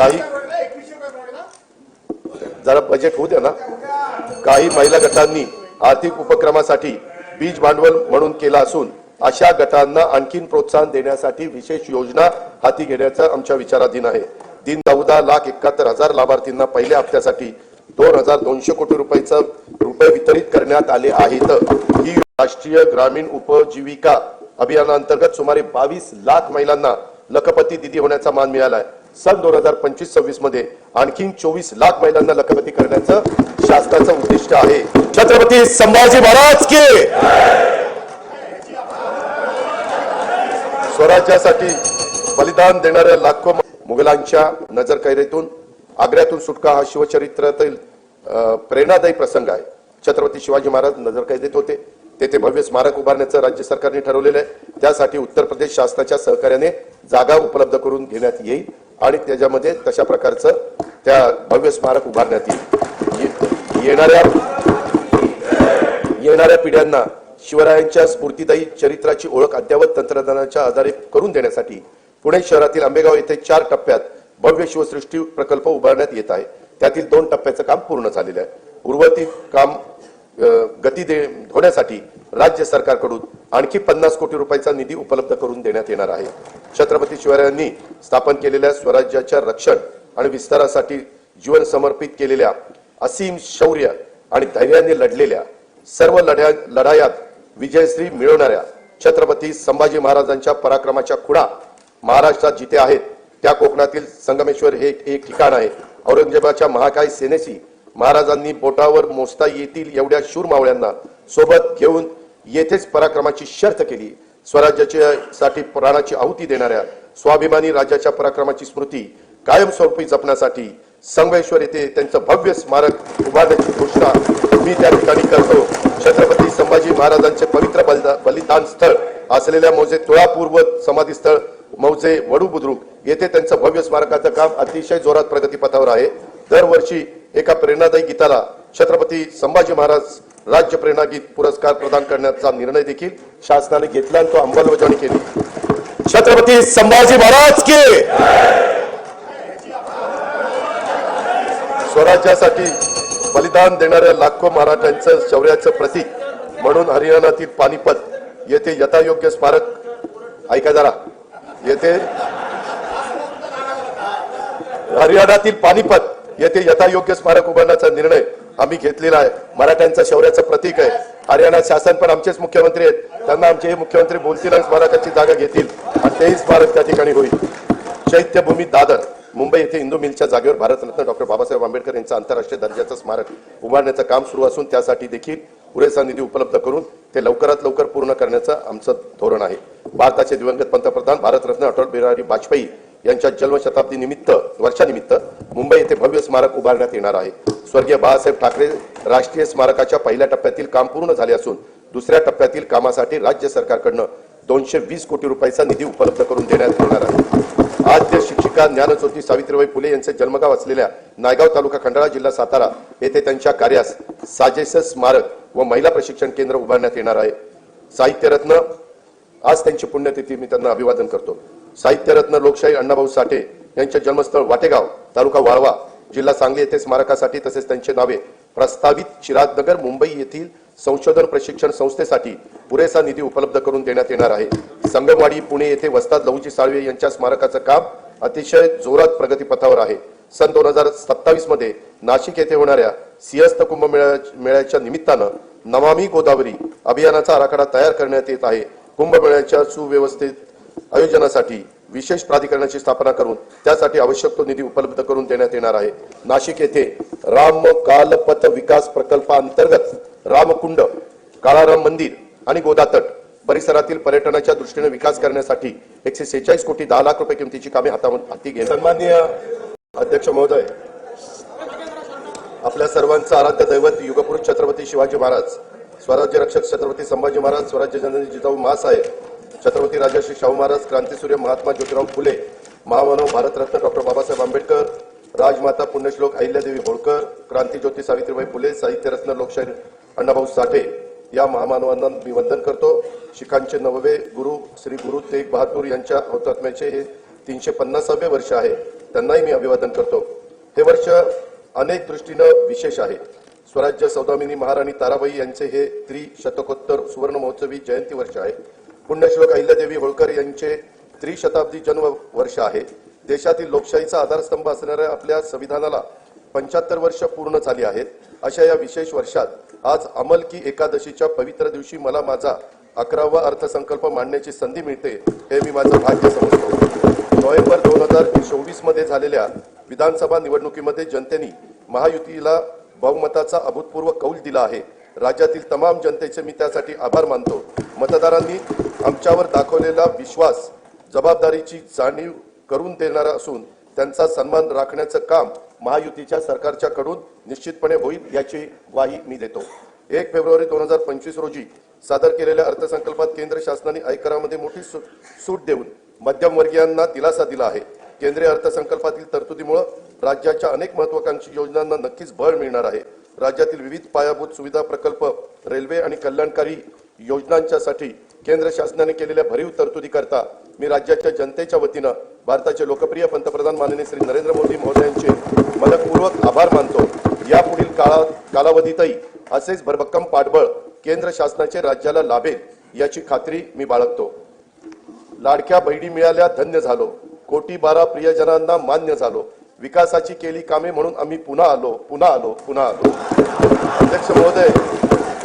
काही जरा बजेट होऊ द्या ना. काही महिला गटांनी आर्थिक उपक्रमासाठी बीज भांडवल म्हणून केला असून अशा गटांना आणखीन प्रोत्साहन देण्यासाठी विशेष योजना हाती घेण्याचा आमच्या विचाराधीन आहे. दिन चौदा लाख एकाहत्तर हजार लाभार्थींना पहिल्या हप्त्यासाठी दोन हजार दोनशे कोटी रुपयाचं रुपये वितरित करण्यात आले आहेत. ही राष्ट्रीय ग्रामीण उपजीविका अभियानांतर्गत सुमारे बावीस लाख महिलांना लखपती दिदी होण्याचा मान मिळाला आहे सन दोन हजार पंचवीस सव्वीसमध्ये आणखीन चोवीस लाख महिलांना लखपती करण्याचं शासनाचं उद्दिष्ट आहे. छत्रपती संभाजी महाराज के स्वराज्यासाठी बलिदान देणाऱ्या लाखो मुघलांच्या नजरकैरेतून आग्र्यातून सुटका हा शिवचरित्रातील प्रेरणादायी प्रसंग आहे. छत्रपती शिवाजी महाराज नजरकैदेत होते. तेथे भव्य स्मारक उभारण्याचं राज्य सरकारने ठरवलेलं आहे. त्यासाठी उत्तर प्रदेश शासनाच्या सहकार्याने जागा उपलब्ध करून घेण्यात येईल आणि त्याच्यामध्ये तशा प्रकारचं त्या भव्य स्मारक उभारण्यात येईल. ये- येणाऱ्या येणाऱ्या पिढ्यांना शिवरायांच्या स्फूर्तिदायी चरित्राची ओळख अद्यावत तंत्रज्ञानाच्या आधारे करून देण्यासाठी पुणे शहरातील आंबेगाव येथे चार टप्प्यात भव्य शिवसृष्टी प्रकल्प उभारण्यात येत आहे. त्यातील दोन टप्प्याचं काम पूर्ण झालेलं आहे. उर्वरित काम गती दे होण्यासाठी राज्य सरकारकडून आणखी पन्नास कोटी रुपयाचा निधी उपलब्ध करून देण्यात येणार आहे. छत्रपती शिवरायांनी स्थापन केलेल्या स्वराज्याच्या रक्षण आणि विस्तारासाठी जीवन समर्पित केलेल्या असीम शौर्य आणि धैर्याने लढलेल्या सर्व लढ्या लढायात विजयश्री मिळवणाऱ्या छत्रपती संभाजी महाराजांच्या पराक्रमाच्या खुणा महाराष्ट्रात जिथे आहेत त्या कोकणातील संगमेश्वर हे एक ठिकाण आहे. औरंगजेबाच्या महाकाय सेनेशी महाराजांनी बोटावर मोजता येतील एवढ्या शूर मावळ्यांना सोबत घेऊन येथेच पराक्रमाची शर्त केली. स्वराज्याच्या साठी प्राणाची आहुती देणाऱ्या स्वाभिमानी राजाच्या पराक्रमाची स्मृती कायमस्वरूपी जपण्यासाठी संगमेश्वर येथे त्यांचं भव्य स्मारक उभारण्याची घोषणा मी त्या ठिकाणी करतो. छत्रपती संभाजी महाराजांचे पवित्र बलिदान स्थळ असलेल्या मौजे तुळापूर व समाधी स्थळ मौजे वडू बुद्रुक येथे त्यांचं भव्य स्मारकाचं काम अतिशय जोरात प्रगतीपथावर आहे. दरवर्षी एका प्रेरणादायी गीताला छत्रपती संभाजी महाराज राज्य प्रेरणा गीत पुरस्कार प्रदान करण्याचा निर्णय देखील शासनाने घेतला आणि तो अंमलबजावणी केली. छत्रपती संभाजी महाराज के स्वराज्यासाठी बलिदान देणाऱ्या लाखो मराठ्यांचं शौर्याचं प्रतीक म्हणून हरियाणातील पानिपत येथे यथायोग्य स्मारक ऐका जरा येथे हरियाणातील पानिपत येथे यथायोग्य स्मारक उभारण्याचा निर्णय आम्ही घेतलेला आहे. मराठ्यांचं शौर्याचं प्रतीक आहे. हरियाणा शासन पण आमचेच मुख्यमंत्री आहेत. त्यांना आमचे हे मुख्यमंत्री बोलतील आणि स्मारकाची जागा घेतील. आणि तेही स्मारक त्या ठिकाणी होईल. चैत्यभूमी दादर मुंबई येथे इंदू मिलच्या जागेवर भारतरत्न डॉक्टर बाबासाहेब आंबेडकर यांचं आंतरराष्ट्रीय दर्जाचं स्मारक उभारण्याचं काम सुरू असून त्यासाठी देखील पुरेसा निधी उपलब्ध करून ते लवकरात लवकर पूर्ण करण्याचं आमचं धोरण आहे. भारताचे दिवंगत पंतप्रधान भारतरत्न अटल बिहारी वाजपेयी यांच्या जन्मशताब्दी निमित्त वर्षानिमित्त मुंबई येथे भव्य स्मारक उभारण्यात येणार आहे. स्वर्गीय बाळासाहेब ठाकरे राष्ट्रीय स्मारकाच्या पहिल्या टप्प्यातील काम पूर्ण झाले असून दुसऱ्या टप्प्यातील कामासाठी राज्य सरकारकडनं दोनशे वीस कोटी रुपयाचा निधी उपलब्ध करून देण्यात येणार आहे. आद्य शिक्षिका ज्ञानज्योती सावित्रीबाई फुले यांचे जन्मगाव असलेल्या नायगाव तालुका खंडाळा जिल्हा सातारा येथे त्यांच्या कार्यास साजेस स्मारक व महिला प्रशिक्षण केंद्र उभारण्यात येणार आहे. साहित्यरत्न आज त्यांची पुण्यतिथी मी त्यांना अभिवादन करतो. साहित्यरत्न लोकशाही अण्णाभाऊ साठे यांचे जन्मस्थळ वाटेगाव तालुका वाळवा जिल्हा सांगली येथे स्मारकासाठी तसेच त्यांचे नावे प्रस्तावित चिरागनगर मुंबई येथील संशोधन प्रशिक्षण संस्थेसाठी पुरेसा निधी उपलब्ध करून देण्यात येणार आहे. संगमवाडी पुणे येथे वस्ताद लहुजी साळवे यांच्या स्मारकाचं काम अतिशय जोरात प्रगतीपथावर आहे. सन दोन हजार सत्तावीसमध्ये नाशिक येथे होणाऱ्या सिंहस्थ कुंभ मेळ्याच्या निमित्तानं नमामी गोदावरी अभियानाचा आराखडा तयार करण्यात येत आहे. कुंभमेळ्याच्या सुव्यवस्थित आयोजनासाठी विशेष प्राधिकरणाची स्थापना करून त्यासाठी आवश्यक तो निधी उपलब्ध करून देण्यात येणार आहे. नाशिक येथे राम कालपथ विकास प्रकल्पांतर्गत रामकुंड काळाराम मंदिर आणि गोदातट परिसरातील पर्यटनाच्या दृष्टीने विकास करण्यासाठी एकशे सेहेचाळीस कोटी दहा लाख रुपये किमतीची कामे हाता हाती घेत सन्माननीय अध्यक्ष महोदय आपल्या सर्वांचं आराध्य दैवत युगपुरुष छत्रपती शिवाजी महाराज स्वराज्य रक्षक छत्रपती संभाजी महाराज स्वराज्य जननी जिजाऊ महासाहेब छत्रपती राजर्षी शाहू महाराज क्रांतीसूर्य महात्मा ज्योतिराव फुले महामानव भारतरत्न डॉक्टर बाबासाहेब आंबेडकर राजमाता पुण्यश्लोक अहिल्यादेवी होळकर क्रांतीज्योती सावित्रीबाई फुले साहित्यरत्न लोकशाही अण्णाभाऊ साठे या महामानवांना मी वंदन करतो. शिखांचे नववे गुरु श्री गुरु तेग बहादूर यांच्या हौतात्म्याचे हे तीनशे पन्नासावे वर्ष आहे. त्यांनाही मी अभिवादन करतो. हे वर्ष अनेक दृष्टीनं विशेष आहे. स्वराज्य सौदामिनी महाराणी ताराबाई यांचे हे त्रिशतकोत्तर सुवर्ण महोत्सवी जयंती वर्ष आहे. पुण्यश्लोक अहिल्यादेवी होळकर यांचे त्रिशताब्दी जन्म वर्ष आहे. देशातील लोकशाहीचा आधारस्तंभ असणाऱ्या आपल्या संविधानाला पंच्याहत्तर वर्ष पूर्ण झाली आहेत. अशा या विशेष वर्षात आज अमल की एकादशीच्या पवित्र दिवशी मला माझा अकरावा अर्थसंकल्प मांडण्याची संधी मिळते हे मी माझं भाग्य समजतो. नोव्हेंबर दोन हजार चोवीसमध्ये झालेल्या विधानसभा निवडणुकीमध्ये जनतेने महायुतीला बहुमताचा अभूतपूर्व कौल दिला आहे. राज्यातील तमाम जनतेचे मी त्यासाठी आभार मानतो. मतदारांनी आमच्यावर दाखवलेला विश्वास जबाबदारीची जाणीव करून देणारा असून त्यांचा सन्मान राखण्याचं काम महायुतीच्या सरकारच्या कडून निश्चितपणे होईल याची ग्वाही मी देतो. एक फेब्रुवारी दोन हजार पंचवीस रोजी सादर केलेल्या अर्थसंकल्पात केंद्र शासनाने आयकरामध्ये मोठी सू- सूट देऊन मध्यमवर्गीयांना दिलासा दिला आहे. केंद्रीय अर्थसंकल्पातील तरतुदीमुळे राज्याच्या अनेक महत्वाकांक्षी योजनांना नक्कीच बळ मिळणार आहे. राज्यातील विविध पायाभूत सुविधा प्रकल्प रेल्वे आणि कल्याणकारी योजनांच्यासाठी केंद्र शासनाने केलेल्या भरीव तरतुदी करता मी राज्याच्या जनतेच्या वतीनं भारताचे लोकप्रिय पंतप्रधान माननीय श्री नरेंद्र मोदी महोदयांचे मनपूर्वक आभार मानतो. यापुढील काळा कालावधीतही असेच भरभक्कम पाठबळ केंद्र शासनाचे राज्याला लाभेल याची खात्री मी बाळगतो. लाडक्या बहिणी मिळाल्या धन्य झालो. कोटी बारा प्रियजनांना मान्य झालो. विकासाची केली कामे म्हणून आम्ही पुन्हा आलो पुन्हा आलो पुन्हा आलो. अध्यक्ष महोदय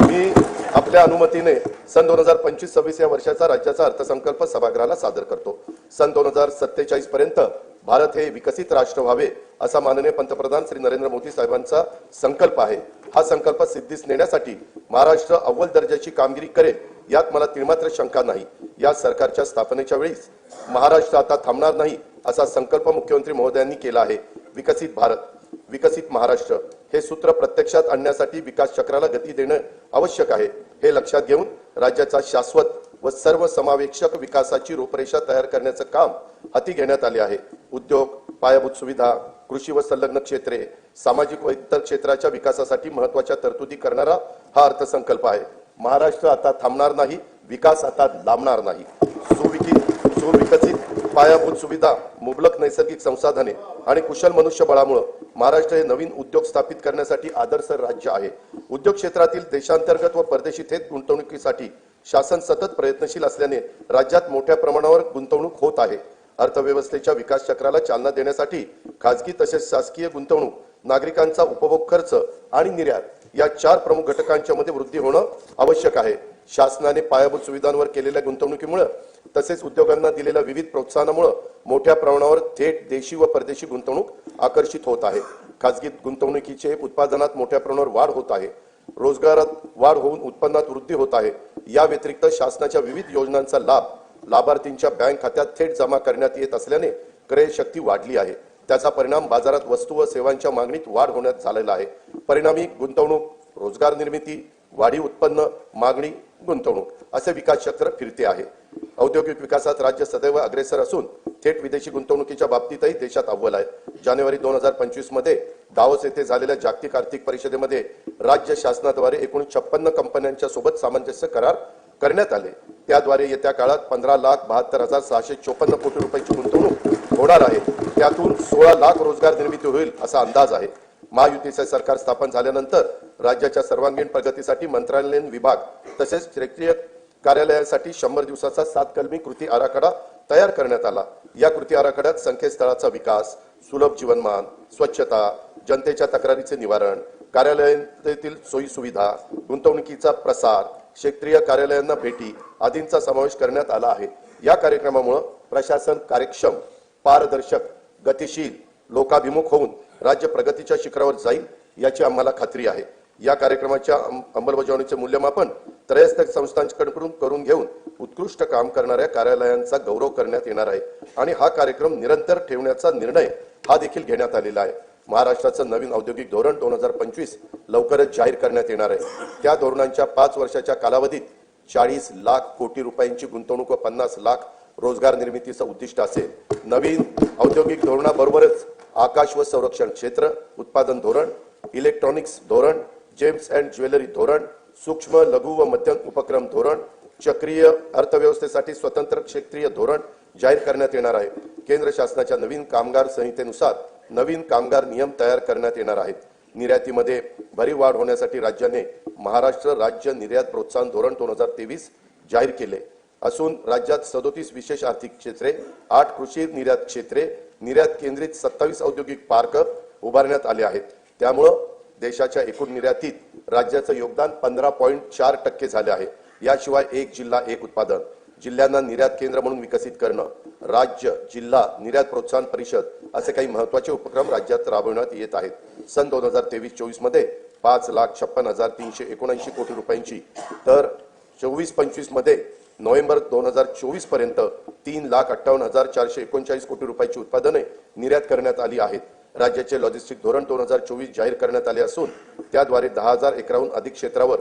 मी आपल्या अनुमतीने सन दोन हजार पंचवीस सव्वीस या वर्षाचा राज्याचा अर्थसंकल्प सभागृहाला सादर करतो. सन दोन हजार सत्तेचाळीस पर्यंत भारत हे विकसित राष्ट्र व्हावे असा माननीय पंतप्रधान श्री नरेंद्र मोदी साहेबांचा संकल्प आहे. हा संकल्प सिद्धीस नेण्यासाठी महाराष्ट्र अव्वल दर्जाची कामगिरी करेल यात मला तिळमात्र शंका नाही. या सरकारच्या स्थापनेच्या वेळीस महाराष्ट्र आता थांबणार नाही असा संकल्प मुख्यमंत्री महोदयांनी केला आहे. विकसित भारत विकसित महाराष्ट्र हे सूत्र प्रत्यक्षात आणण्यासाठी विकास चक्राला गती देणं आवश्यक आहे. हे लक्षात घेऊन राज्याचा शाश्वत व सर्व समावेशक विकासाची रूपरेषा तयार करण्याचं काम हाती घेण्यात आले आहे. उद्योग पायाभूत सुविधा कृषी व संलग्न क्षेत्रे सामाजिक व इतर क्षेत्राच्या विकासासाठी महत्त्वाच्या तरतुदी करणारा हा अर्थसंकल्प आहे. महाराष्ट्र आता थांबणार नाही विकास आता लांबणार नाही. सुविकित सुविकसित पायाभूत सुविधा मुबलक नैसर्गिक संसाधने आणि कुशल मनुष्यबळामुळे महाराष्ट्र हे नवीन उद्योग स्थापित करण्यासाठी आदर्श राज्य आहे. उद्योग क्षेत्रातील देशांतर्गत व परदेशी थेट गुंतवणुकीसाठी शासन सतत प्रयत्नशील असल्याने राज्यात मोठ्या प्रमाणावर गुंतवणूक होत आहे. अर्थव्यवस्थेच्या विकास चक्राला चालना देण्यासाठी खाजगी तसेच शासकीय गुंतवणूक नागरिकांचा उपभोग खर्च आणि निर्यात या चार प्रमुख घटकांच्या मध्ये वृद्धी होणं आवश्यक आहे. शासनाने पायाभूत सुविधांवर केलेल्या गुंतवणुकीमुळं तसेच उद्योगांना दिलेल्या विविध प्रोत्साहनामुळे मोठ्या प्रमाणावर थेट देशी व परदेशी गुंतवणूक आकर्षित होत आहे. खाजगी गुंतवणुकीचे उत्पादनात मोठ्या प्रमाणावर वाढ होत आहे. रोजगारात वाढ होऊन उत्पन्नात वृद्धी होत आहे. या व्यतिरिक्त शासनाच्या विविध योजनांचा लाभ लाभार्थींच्या बँक खात्यात थेट जमा करण्यात येत असल्याने क्रय शक्ती वाढली आहे. त्याचा परिणाम बाजारात वस्तू व सेवांच्या मागणीत वाढ होण्यात झालेला आहे. परिणामी गुंतवणूक रोजगार निर्मिती वाढीव उत्पन्न मागणी गुंतवणूक असे विकास चक्र फिरते आहे. औद्योगिक विकासात राज्य सदैव अग्रेसर असून थेट विदेशी गुंतवणुकीच्या बाबतीतही देशात अव्वल आहे. जानेवारी दोन हजार पंचवीसमध्ये दावोस येथे झालेल्या जागतिक आर्थिक परिषदेमध्ये राज्य शासनाद्वारे एकूण छप्पन्न कंपन्यांच्या सोबत सामंजस्य करार करण्यात आले. त्याद्वारे येत्या काळात पंधरा लाख बहात्तर हजार सहाशे चोपन्न कोटी रुपयांची गुंतवणूक होणार आहे. त्यातून सोळा लाख रोजगार निर्मिती होईल असा अंदाज आहे. महायुतीचे सरकार स्थापन झाल्यानंतर राज्याच्या सर्वांगीण प्रगतीसाठी मंत्रालयीन विभाग तसेच क्षेत्रीय कार्यालयासाठी शंभर दिवसाचा सात कलमी कृती आराखडा तयार करण्यात आला. या कृती आराखड्यात संकेतस्थळाचा विकास सुलभ जीवनमान स्वच्छता जनतेच्या तक्रारीचे निवारण कार्यालयातील सोयी सुविधा गुंतवणुकीचा प्रसार क्षेत्रीय कार्यालयांना भेटी आदींचा समावेश करण्यात आला आहे. या कार्यक्रमामुळे प्रशासन कार्यक्षम पारदर्शक गतिशील लोकाभिमुख होऊन राज्य प्रगतीच्या शिखरावर जाईल याची आम्हाला खात्री आहे. या कार्यक्रमाच्या अंमलबजावणीचे मूल्यमापन त्रयस्थ संस्थांकडून करून घेऊन उत्कृष्ट काम करणाऱ्या कार्यालयांचा गौरव करण्यात येणार आहे. आणि हा कार्यक्रम निरंतर ठेवण्याचा निर्णय हा देखील घेण्यात आलेला आहे. महाराष्ट्राचं नवीन औद्योगिक धोरण दोन हजार पंचवीस लवकरच जाहीर करण्यात येणार आहे. त्या धोरणांच्या पाच वर्षाच्या कालावधीत चाळीस लाख कोटी रुपयांची गुंतवणूक व पन्नास लाख रोजगार निर्मितीचं उद्दिष्ट असेल. नवीन औद्योगिक धोरणाबरोबरच आकाश व संरक्षण क्षेत्र उत्पादन धोरण इलेक्ट्रॉनिक्स धोरण जेम्स अँड ज्वेलरी धोरण सूक्ष्म लघु व मध्यम उपक्रम धोरण चक्रीय अर्थव्यवस्थेसाठी स्वतंत्र क्षेत्रीय धोरण जाहीर करण्यात येणार आहे. केंद्र शासनाच्या नवीन कामगार संहितेनुसार नवीन कामगार नियम तयार करण्यात येणार आहेत. निर्यातीमध्ये भरीव वाढ होण्यासाठी राज्याने महाराष्ट्र राज्य निर्यात प्रोत्साहन धोरण दोन हजार तेवीस जाहीर केले. असून राज्यात सदोतीस विशेष आर्थिक क्षेत्रे आठ कृषी निर्यात क्षेत्रे निर्यात केंद्रित सत्तावीस औद्योगिक पार्क उभारण्यात आले आहेत. त्यामुळं देशाच्या एकूण निर्यातीत राज्याचं योगदान पंधरा पॉईंट चार टक्के झाले आहे. याशिवाय एक जिल्हा एक उत्पादन. जिल्ह्यांना निर्यात केंद्र म्हणून विकसित करणं. राज्य जिल्हा निर्यात प्रोत्साहन परिषद असे काही महत्त्वाचे उपक्रम राज्यात राबवण्यात येत आहेत. सन दोन हजार तेवीस चोवीसमध्ये पाच लाख छप्पन हजार तीनशे एकोणऐंशी कोटी रुपयांची तर चोवीस पंचवीसमध्ये नोव्हेंबर दोन हजार चोवीसपर्यंत तीन लाख अठ्ठावन्न हजार चारशे एकोणचाळीस कोटी रुपयाची उत्पादने निर्यात करण्यात आली आहेत. राज्याचे लॉजिस्टिक धोरण दोन हजार चोवीस जाहीर करण्यात आले असून त्याद्वारे दहा हजार एकराहून अधिक क्षेत्रावर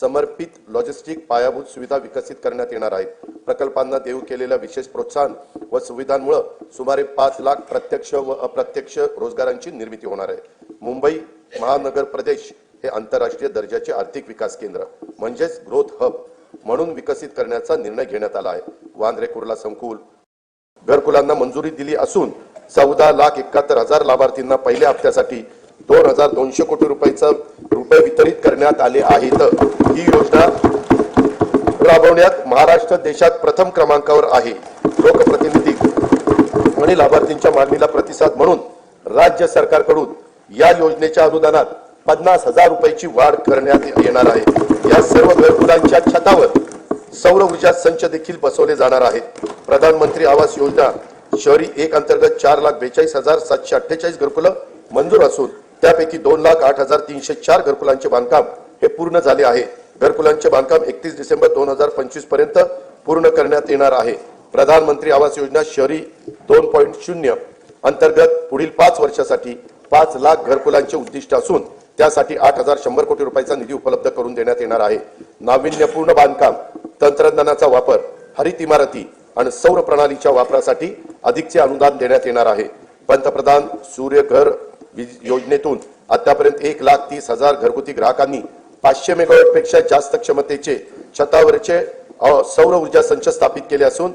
समर्पित लॉजिस्टिक पायाभूत सुविधा विकसित करण्यात येणार आहेत. प्रकल्पांना देऊ केलेल्या विशेष प्रोत्साहन व सुविधांमुळे सुमारे पाच लाख प्रत्यक्ष व अप्रत्यक्ष रोजगारांची निर्मिती होणार आहे. मुंबई महानगर प्रदेश हे आंतरराष्ट्रीय दर्जाचे आर्थिक विकास केंद्र म्हणजेच ग्रोथ हब म्हणून विकसित करण्याचा निर्णय घेण्यात आला आहे. वांद्रे कुर्ला संकुल. घरकुलांना मंजुरी दिली असून चौदा लाख एकाहत्तर हजार लाभार्थींना पहिल्या हप्त्यासाठी दोन हजार दोनशे कोटी रुपयाचं रुपये वितरित करण्यात आले आहेत. ही योजना राबवण्यात महाराष्ट्र देशात प्रथम क्रमांकावर आहे. लोकप्रतिनिधी आणि लाभार्थींच्या मागणीला प्रतिसाद म्हणून राज्य सरकारकडून या योजनेच्या अनुदानात पन्नास हजार रुपयाची वाढ करण्यात येणार आहे. या सर्व घरकुलांच्या छतावर सौर ऊर्जा संच देखील बसवले जाणार आहेत. प्रधानमंत्री आवास योजना शहरी एक अंतर्गत चार लाख बेचाळीस हजार सातशे अठ्ठेचाळीस घरकुलं मंजूर असून त्यापैकी दोन लाख आठ हजार तीनशे चार घरकुलांचे बांधकाम हे पूर्ण झाले आहे. घरकुलांचे बांधकाम एकतीस डिसेंबर दोन हजार पंचवीसपर्यंत पूर्ण करण्यात येणार आहे. प्रधानमंत्री आवास योजना शहरी दोन पॉईंट शून्य अंतर्गत पुढील पाच वर्षासाठी पाच लाख घरकुलांचे उद्दिष्ट असून त्यासाठी आठ हजार शंभर कोटी रुपयाचा निधी उपलब्ध करून देण्यात येणार आहे. नाविन्यपूर्ण बांधकाम तंत्रज्ञानाचा वापर हरित इमारती आणि सौर प्रणालीच्या वापरासाठी अधिकचे अनुदान देण्यात येणार आहे. पंतप्रधान सूर्यघर वीज योजनेतून आतापर्यंत एक लाख तीस हजार घरगुती ग्राहकांनी पाचशे मेगावॅटपेक्षा जास्त क्षमतेचे छतावरचे सौर ऊर्जा संच स्थापित केले असून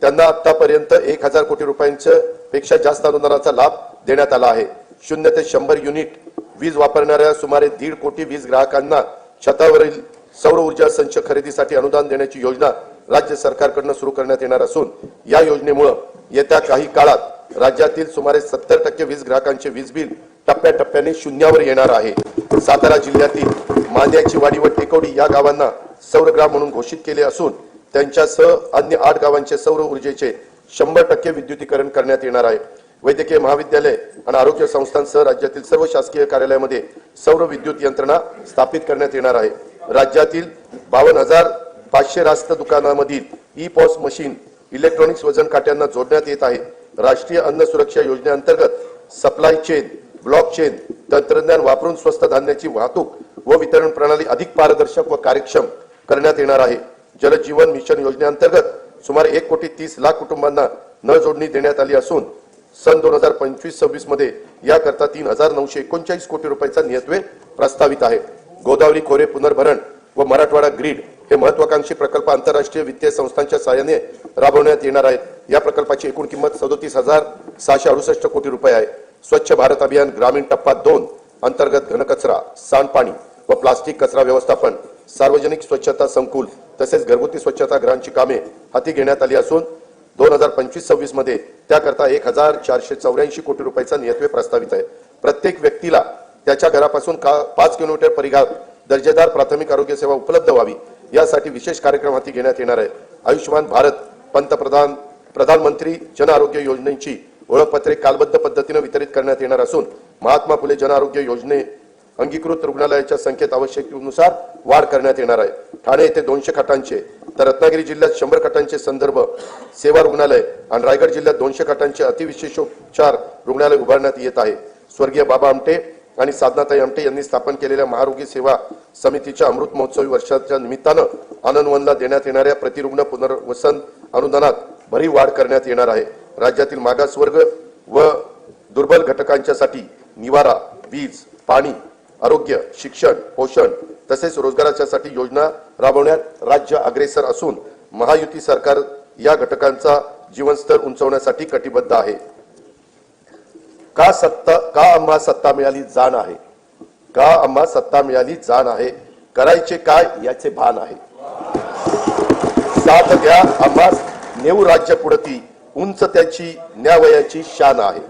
त्यांना आतापर्यंत एक हजार कोटी रुपयांच्या पेक्षा जास्त अनुदानाचा लाभ देण्यात आला आहे. शून्य ते शंभर युनिट वीज वापरणाऱ्या सुमारे दीड कोटी वीज ग्राहकांना छतावरील सौर ऊर्जा संच खरेदीसाठी अनुदान देण्याची योजना राज्य सरकारकडनं सुरू करण्यात येणार असून या योजनेमुळे येत्या काही काळात राज्यातील सुमारे सत्तर टक्के वीज ग्राहकांचे वीज बिल टप्प्याटप्प्याने शून्यावर येणार आहे. सातारा जिल्ह्यातील मांद्याची वाडी व टेकवडी या गावांना सौरग्राम म्हणून घोषित केले असून त्यांच्यासह अन्य आठ गावांचे सौर ऊर्जेचे शंभर टक्के विद्युतीकरण करण्यात येणार आहे. वैद्यकीय महाविद्यालय आणि आरोग्य संस्थांसह राज्यातील सर्व शासकीय कार्यालयामध्ये सौर विद्युत यंत्रणा स्थापित करण्यात येणार आहे. राज्यातील बावन्न हजार पाचशे रास्त दुकानामधील ई पॉस मशीन इलेक्ट्रॉनिक्स वजन काट्यांना जोडण्यात येत आहे. राष्ट्रीय अन्न सुरक्षा योजनेअंतर्गत सप्लाय चेन ब्लॉक चेन तंत्रज्ञान वापरून स्वस्त धान्याची वाहतूक व वितरण प्रणाली अधिक पारदर्शक व कार्यक्षम करण्यात येणार आहे. जलजीवन मिशन योजनेअंतर्गत सुमारे एक कोटी तीस लाख कुटुंबांना नळ जोडणी देण्यात आली असून सन दोन हजार पंचवीस सव्वीसमध्ये याकरता तीन हजार नऊशे एकोणचाळीस कोटी रुपयाचा नियतवे प्रस्तावित आहे. गोदावरी खोरे पुनर्भरण व मराठवाडा ग्रीड हे महत्वाकांक्षी प्रकल्प आंतरराष्ट्रीय वित्तीय संस्थांच्या सहाय्याने राबवण्यात येणार आहेत या प्रकल्पाची एकूण किंमत सदोतीस हजार सहाशे अडुसष्ट कोटी रुपये आहे. स्वच्छ भारत अभियान ग्रामीण टप्पा दोन अंतर्गत घनकचरा सांडपाणी व प्लास्टिक कचरा व्यवस्थापन सार्वजनिक स्वच्छता संकुल तसेच घरगुती स्वच्छता गृहांची कामे हाती घेण्यात आली असून दोन हजार पंचवीस सव्वीसमध्ये त्याकरता एक हजार चारशे चौऱ्याऐंशी कोटी रुपयाचा नियत्वे प्रस्तावित आहे. प्रत्येक व्यक्तीला त्याच्या घरापासून का पाच किलोमीटर परिघात दर्जेदार प्राथमिक आरोग्य सेवा उपलब्ध व्हावी यासाठी विशेष कार्यक्रम हाती घेण्यात येणार आहे. आयुष्यमान भारत पंतप्रधान प्रधानमंत्री जन आरोग्य योजनेची ओळखपत्रे कालबद्ध पद्धतीने वितरित करण्यात येणार असून महात्मा फुले जन आरोग्य योजने अंगीकृत रुग्णालयाच्या संख्येत आवश्यकतेनुसार वाढ करण्यात येणार आहे. ठाणे येथे दोनशे खाटांचे तर रत्नागिरी जिल्ह्यात शंभर खाटांचे संदर्भ सेवा रुग्णालय आणि रायगड जिल्ह्यात दोनशे खाटांचे अतिविशेषोपचार रुग्णालय उभारण्यात येत आहे. स्वर्गीय बाबा आमटे आणि साधनाताई आमटे यांनी स्थापन केलेल्या महारोगी सेवा समितीच्या अमृत महोत्सवी वर्षाच्या निमित्तानं आनंदवनला देण्यात येणाऱ्या प्रतिरुग्ण पुनर्वसन अनुदानात भरीव वाढ करण्यात येणार आहे. राज्यातील मागासवर्ग व दुर्बल घटकांच्यासाठी निवारा वीज पाणी आरोग्य शिक्षण पोषण तसेच रोजगाराच्यासाठी योजना राबवण्यात राज्य अग्रेसर असून महायुती सरकार या घटकांचा जीवनस्तर उंचवण्यासाठी कटिबद्ध आहे. का सत्ता का आम्हा सत्ता मिळाली जाण आहे? का आम्हा सत्ता मिळाली जाण आहे? करायचे काय याचे भान आहे. साथ घ्या आम्हा नेऊ राज्य पुढती. उंच त्याची न्यावयाची शान आहे.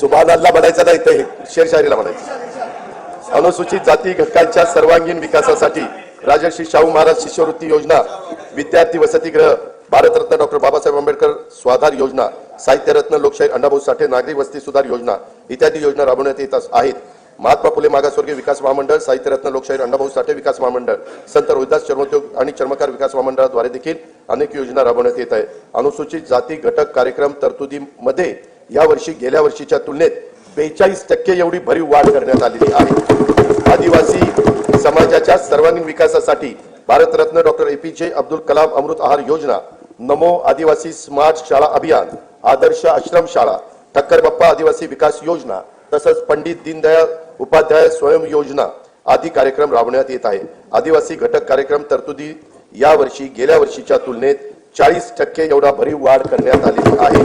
सुभानाला म्हणायचं नाही ते शेरशाहीला म्हणायचं. अनुसूचित जाती घटकांच्या सर्वांगीण विकासासाठी राजर्षी शाहू महाराज शिष्यवृत्ती योजना विद्यार्थी वसतिगृह भारतरत्न डॉक्टर बाबासाहेब आंबेडकर स्वाधार योजना साहित्यरत्न लोकशाहीर अण्णाभाऊ साठे नागरी वस्ती सुधार योजना इत्यादी योजना राबवण्यात येत अस- आहेत. महात्मा फुले मागासवर्गीय विकास महामंडळ साहित्यरत्न लोकशाहीर अण्णाभाऊ साठे विकास महामंडळ संत रोहिदास चर्मोद्योग आणि चर्मकार विकास महामंडळाद्वारे देखील अनेक योजना राबवण्यात येत आहे. अनुसूचित जाती घटक कार्यक्रम तरतुदीमध्ये या वर्षी गेल्या वर्षीच्या तुलनेत बेचाळीस टक्के एवढी भरीव वाढ करण्यात आलेली आहे. आदिवासी समाजाच्या सर्वांगीण विकासासाठी भारतरत्न डॉक्टर ए पी जे अब्दुल कलाम अमृत आहार योजना नमो आदिवासी स्मार्ट शाळा अभियान आदर्श आश्रम शाळा ठक्कर बाप्पा आदिवासी विकास योजना तसंच पंडित दीनदयाळ उपाध्याय स्वयं योजना आदी कार्यक्रम राबवण्यात येत आहे आदिवासी घटक कार्यक्रम तरतुदी या वर्षी गेल्या वर्षीच्या तुलनेत चाळीस टक्के एवढा भरीव वाढ करण्यात आली आहे.